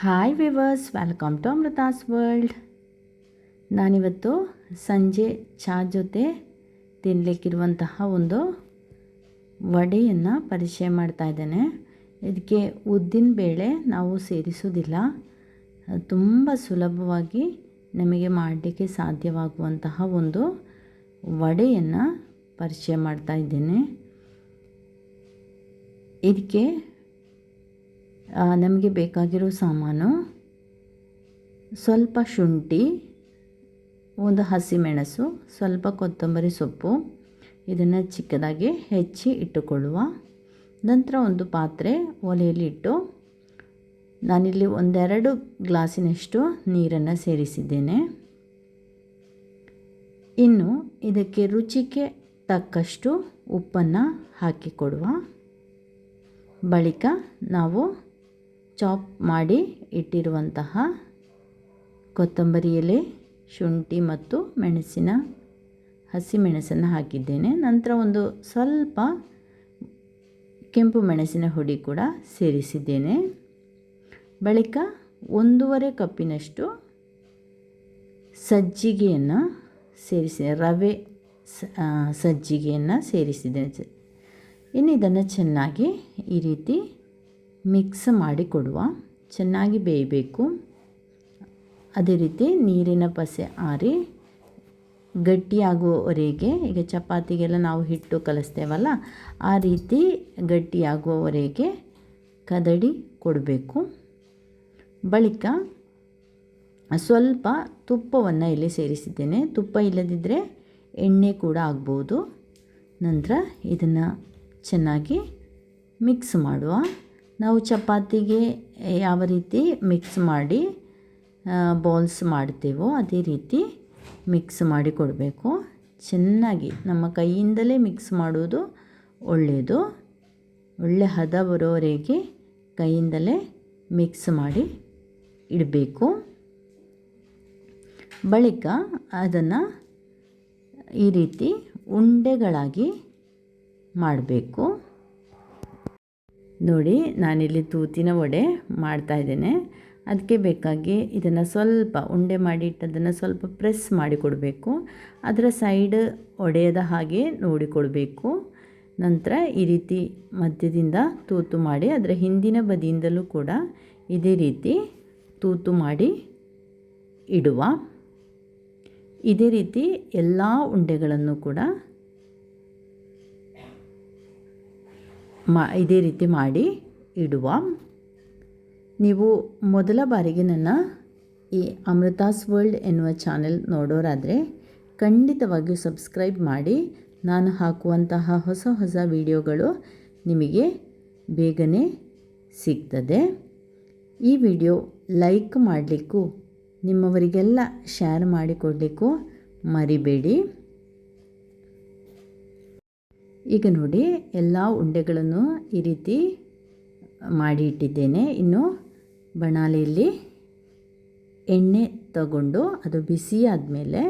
Hi viewers welcome to Amrutha's world ನಾನಿವತ್ತು ಸಂಜೆ ಚಹಾ ಜೊತೆ ತಿನ್ನಲಿಕ್ಕಿರುವಂತಹ ಒಂದು ವಡೆಯನ್ನು ಪರಿಚಯ ಮಾಡ್ತಾ ಇದ್ದೇನೆ. ಇದಕ್ಕೆ ಉದ್ದಿನ ಬೇಳೆ ನಾವು ಸೇರಿಸೋದಿಲ್ಲ ತುಂಬ ಸುಲಭವಾಗಿ ನಮಗೆ ಮಾಡಲಿಕ್ಕೆ ಸಾಧ್ಯವಾಗುವಂತಹ ಒಂದು ವಡೆಯನ್ನು ಪರಿಚಯ ಮಾಡ್ತಾ ಇದ್ದೇನೆ. ಇದಕ್ಕೆ ನಮಗೆ ಬೇಕಾಗಿರೋ ಸಾಮಾನು, ಸ್ವಲ್ಪ ಶುಂಠಿ, ಒಂದು ಹಸಿಮೆಣಸು, ಸ್ವಲ್ಪ ಕೊತ್ತಂಬರಿ ಸೊಪ್ಪು, ಇದನ್ನು ಚಿಕ್ಕದಾಗಿ ಹೆಚ್ಚಿ ಇಟ್ಟುಕೊಳ್ಳುವ. ನಂತರ ಒಂದು ಪಾತ್ರೆ ಒಲೆಯಲ್ಲಿ ಇಟ್ಟು, ನಾನಿಲ್ಲಿ ಒಂದೆರಡು ಗ್ಲಾಸಿನಷ್ಟು ನೀರನ್ನು ಸೇರಿಸಿದ್ದೇನೆ. ಇನ್ನು ಇದಕ್ಕೆ ರುಚಿಗೆ ತಕ್ಕಷ್ಟು ಉಪ್ಪನ್ನು ಹಾಕಿಕೊಡುವ. ಬಳಿಕ ನಾವು ಚಾಪ್ ಮಾಡಿ ಇಟ್ಟಿರುವಂತಹ ಕೊತ್ತಂಬರಿ ಎಲೆ ಶುಂಠಿ ಮತ್ತು ಮೆಣಸಿನ ಹಸಿಮೆಣಸನ್ನು ಹಾಕಿದ್ದೇನೆ. ನಂತರ ಒಂದು ಸ್ವಲ್ಪ ಕೆಂಪು ಮೆಣಸಿನ ಹುಡಿ ಕೂಡ ಸೇರಿಸಿದ್ದೇನೆ. ಬಳಿಕ ಒಂದೂವರೆ ಕಪ್ಪಿನಷ್ಟು ಸಜ್ಜಿಗೆಯನ್ನು ಸೇರಿಸಿ ರವೆ ಸಜ್ಜಿಗೆಯನ್ನು ಸೇರಿಸಿದ್ದೇನೆ. ಇನ್ನು ಇದನ್ನು ಚೆನ್ನಾಗಿ ಈ ರೀತಿ ಮಿಕ್ಸ್ ಮಾಡಿ ಕೊಡುವ ಚೆನ್ನಾಗಿ ಬೇಯಬೇಕು. ಅದೇ ರೀತಿ ನೀರಿನ ಪಸೆ ಆರಿ ಗಟ್ಟಿಯಾಗುವವರೆಗೆ, ಈಗ ಚಪಾತಿಗೆಲ್ಲ ನಾವು ಹಿಟ್ಟು ಕಲಿಸ್ತೇವಲ್ಲ, ಆ ರೀತಿ ಗಟ್ಟಿಯಾಗುವವರೆಗೆ ಕದಡಿ ಕೊಡಬೇಕು. ಬಳಿಕ ಸ್ವಲ್ಪ ತುಪ್ಪವನ್ನು ಇಲ್ಲಿ ಸೇರಿಸಿದ್ದೇನೆ. ತುಪ್ಪ ಇಲ್ಲದಿದ್ದರೆ ಎಣ್ಣೆ ಕೂಡ ಆಗ್ಬೋದು. ನಂತರ ಇದನ್ನು ಚೆನ್ನಾಗಿ ಮಿಕ್ಸ್ ಮಾಡುವ. ನಾವು ಚಪಾತಿಗೆ ಯಾವ ರೀತಿ ಮಿಕ್ಸ್ ಮಾಡಿ ಬಾಲ್ಸ್ ಮಾಡ್ತೀವೋ ಅದೇ ರೀತಿ ಮಿಕ್ಸ್ ಮಾಡಿ ಕೊಡಬೇಕು. ಚೆನ್ನಾಗಿ ನಮ್ಮ ಕೈಯಿಂದಲೇ ಮಿಕ್ಸ್ ಮಾಡುವುದು ಒಳ್ಳೆಯದು. ಒಳ್ಳೆ ಹದ ಬರೋವರೆಗೆ ಕೈಯಿಂದಲೇ ಮಿಕ್ಸ್ ಮಾಡಿ ಇಡಬೇಕು. ಬಳಿಕ ಅದನ್ನು ಈ ರೀತಿ ಉಂಡೆಗಳಾಗಿ ಮಾಡಬೇಕು. ನೋಡಿ, ನಾನಿಲ್ಲಿ ತೂತಿನ ವಡೆ ಮಾಡ್ತಾ ಇದ್ದೇನೆ. ಅದಕ್ಕೆ ಬೇಕಾಗಿ ಇದನ್ನು ಸ್ವಲ್ಪ ಉಂಡೆ ಮಾಡಿ ಇಟ್ಟದನ್ನು ಸ್ವಲ್ಪ ಪ್ರೆಸ್ ಮಾಡಿಕೊಡಬೇಕು ಅದರ ಸೈಡ್ ಒಡೆಯದ ಹಾಗೆ ನೋಡಿಕೊಡಬೇಕು ನಂತರ ಈ ರೀತಿ ಮಧ್ಯದಿಂದ ತೂತು ಮಾಡಿ, ಅದರ ಹಿಂದಿನ ಬದಿಯಿಂದಲೂ ಕೂಡ ಇದೇ ರೀತಿ ತೂತು ಮಾಡಿ ಇಡುವ. ಇದೇ ರೀತಿ ಎಲ್ಲ ಉಂಡೆಗಳನ್ನು ಕೂಡ ಮಾ, ಇದೇ ರೀತಿ ಮಾಡಿ ಇಡುವ. ನೀವು ಮೊದಲ ಬಾರಿಗೆ ನನ್ನ ಈ ಅಮೃತಾಸ್ ವರ್ಲ್ಡ್ ಎನ್ನುವ ಚಾನೆಲ್ ನೋಡೋರಾದರೆ ಖಂಡಿತವಾಗಿಯೂ ಸಬ್ಸ್ಕ್ರೈಬ್ ಮಾಡಿ. ನಾನು ಹಾಕುವಂತಹ ಹೊಸ ಹೊಸ ವಿಡಿಯೋಗಳು ನಿಮಗೆ ಬೇಗನೆ ಸಿಗ್ತದೆ. ಈ ವಿಡಿಯೋ ಲೈಕ್ ಮಾಡಲಿಕ್ಕೂ, ನಿಮ್ಮವರಿಗೆಲ್ಲ ಶೇರ್ ಮಾಡಿಕೊಡಲಿಕ್ಕೂ ಮರಿಬೇಡಿ. ಈಗ ನೋಡಿ ಎಲ್ಲ ಉಂಡೆಗಳನ್ನು ಈ ರೀತಿ ಮಾಡಿ ಇಟ್ಟಿದ್ದೇನೆ ಇನ್ನು ಬಣಾಲಿಯಲ್ಲಿ ಎಣ್ಣೆ ತಗೊಂಡು ಅದು ಬಿಸಿ ಆದಮೇಲೆ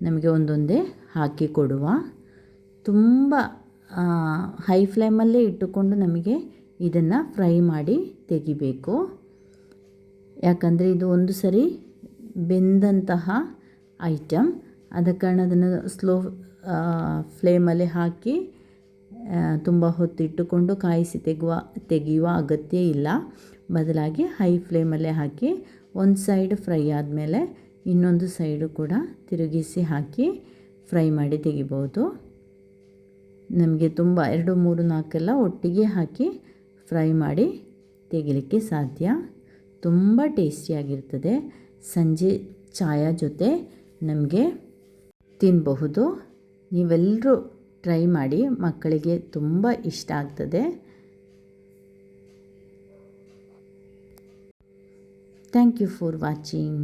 ನಮಗೆ ಒಂದೊಂದೇ ಹಾಕಿ ಕೊಡುವ. ತುಂಬ ಹೈ ಫ್ಲೇಮಲ್ಲೇ ಇಟ್ಟುಕೊಂಡು ನಮಗೆ ಇದನ್ನು ಫ್ರೈ ಮಾಡಿ ತೆಗಿಬೇಕು. ಯಾಕಂದರೆ ಇದು ಒಂದು ಸರಿ ಬೆಂದಂತಹ ಐಟಮ್ ಆದ ಕಾರಣ ಅದನ್ನು ಸ್ಲೋ ಫ್ಲೇಮಲ್ಲಿ ಹಾಕಿ ತುಂಬ ಹೊತ್ತಿಟ್ಟುಕೊಂಡು ಕಾಯಿಸಿ ತೆಗುವ, ತೆಗೆಯುವ ಅಗತ್ಯ ಇಲ್ಲ. ಬದಲಾಗಿ ಹೈ ಫ್ಲೇಮಲ್ಲೇ ಹಾಕಿ, ಒಂದು ಸೈಡ್ ಫ್ರೈ ಆದಮೇಲೆ ಇನ್ನೊಂದು ಸೈಡು ಕೂಡ ತಿರುಗಿಸಿ ಹಾಕಿ ಫ್ರೈ ಮಾಡಿ ತೆಗಿಬೋದು. ನಮಗೆ ತುಂಬ ಎರಡು, ಮೂರು, ನಾಲ್ಕೆಲ್ಲ ಒಟ್ಟಿಗೆ ಹಾಕಿ ಫ್ರೈ ಮಾಡಿ ತೆಗಿಲಿಕ್ಕೆ ಸಾಧ್ಯ. ತುಂಬ ಟೇಸ್ಟಿಯಾಗಿರ್ತದೆ ಸಂಜೆ ಚಾಯ ಜೊತೆ ನಮಗೆ ತಿನ್ನಬಹುದು ನೀವೆಲ್ಲರೂ ಟ್ರೈ ಮಾಡಿ ಮಕ್ಕಳಿಗೆ ತುಂಬ ಇಷ್ಟ ಆಗ್ತದೆ. Thank you for watching.